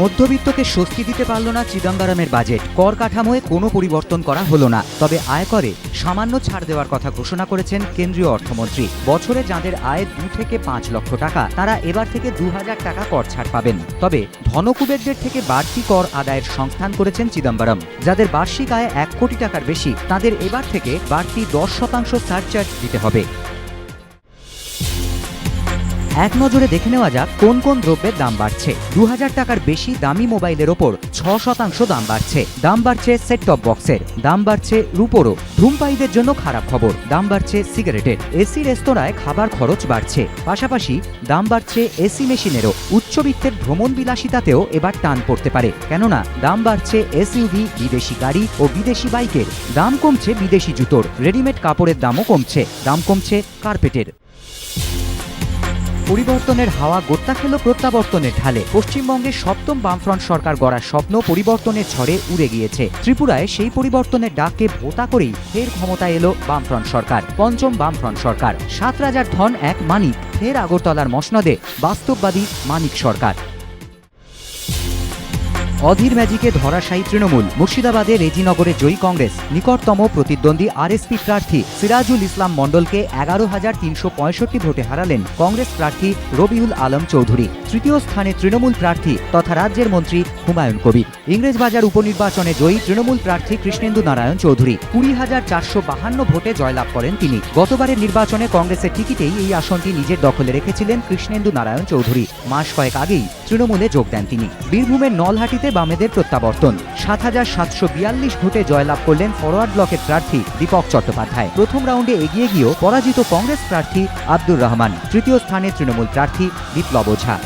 মধ্যবিত্তকে স্বস্তি দিতে পারল না চিদম্বরমের বাজেট। কর কাঠামোয় কোনো পরিবর্তন করা হলো না। তবে আয়করে সামান্য ছাড় দেওয়ার কথা ঘোষণা করেছেন কেন্দ্রীয় অর্থমন্ত্রী। বছরে যাঁদের আয় দু থেকে পাঁচ লক্ষ টাকা, তারা এবার থেকে দু হাজার টাকা কর ছাড় পাবেন। তবে ধনকুবেরদের থেকে বাড়তি কর আদায়ের সংস্থান করেছেন চিদম্বরম। যাদের বার্ষিক আয় এক কোটি টাকার বেশি, তাদের এবার থেকে বাড়তি দশ শতাংশ সারচার্জ দিতে হবে। এক নজরে দেখে নেওয়া যাক কোন কোন দ্রব্যের দাম বাড়ছে। দু হাজার টাকার বেশি দামি মোবাইলের ওপর ছ শতাংশ দাম বাড়ছে। দাম বাড়ছে সেট টপ বক্সের দাম বাড়ছে রুপোরও। ধূমপায়ীদের জন্য খারাপ খবর, দাম বাড়ছে সিগারেটের এসি রেস্তোরাঁয় খাবার খরচ বাড়ছে। পাশাপাশি দাম বাড়ছে এসি মেশিনেরও। উচ্চবিত্তের ভ্রমণ বিলাসিতাতেও এবার টান পড়তে পারে। কেননা, দাম বাড়ছে এসইউভি বিদেশি গাড়ি ও বিদেশি বাইকের। দাম কমছে বিদেশি জুতোর। রেডিমেড কাপড়ের দামও কমছে। দাম কমছে কার্পেটের। পরিবর্তনের হাওয়া গোত্তা খেল প্রত্যাবর্তনের ঢালে। পশ্চিমবঙ্গের সপ্তম বামফ্রন্ট সরকার গড়ার স্বপ্ন পরিবর্তনের ঝড়ে উড়ে গিয়েছে। ত্রিপুরায় সেই পরিবর্তনের ডাককে ভোতা করেই ফের ক্ষমতা এলো বামফ্রন্ট সরকার, পঞ্চম বামফ্রন্ট সরকার। সাত রাজার ধন এক মানিক, ফের আগরতলার মসনদে বাস্তববাদী মানিক সরকার। অধীর ম্যাজিকে ধরাশায়ী তৃণমূল, মুর্শিদাবাদে রেজিনগরে জয়ী কংগ্রেস, নিকটতম প্রতিদ্বন্দ্বী আরএসপি প্রার্থী সিরাজুল ইসলাম মণ্ডলকে এগারো হাজার তিনশো পঁয়ষট্টি ভোটে হারালেন কংগ্রেস প্রার্থী রবিউল আলম চৌধুরী। তৃতীয় স্থানে তৃণমূল প্রার্থী তথা রাজ্যের মন্ত্রী হুমায়ুন কবির। ইংরেজবাজার উপনির্বাচনে জয়ী তৃণমূল প্রার্থী কৃষ্ণেন্দু নারায়ণ চৌধুরী। কুড়ি হাজার চারশো বাহান্ন ভোটে জয়লাভ করেন তিনি। গতবারের নির্বাচনে কংগ্রেসের টিকিটেই এই আসনটি নিজের দখলে রেখেছিলেন কৃষ্ণেন্দু নারায়ণ চৌধুরী। মাস কয়েক আগেই তৃণমূলে যোগ দেন তিনি। বীরভূমের নলহাটিতে বামেদের প্রত্যাবর্তন। সাত হাজার সাতশো বিয়াল্লিশ ভোটে জয়লাভ করলেন ফরওয়ার্ড ব্লকের প্রার্থী দীপক চট্টোপাধ্যায়। প্রথম রাউন্ডে এগিয়ে গিয়েও পরাজিত কংগ্রেস প্রার্থী আব্দুর রহমান। তৃতীয় স্থানে তৃণমূল প্রার্থী বিপ্লব ওঝা।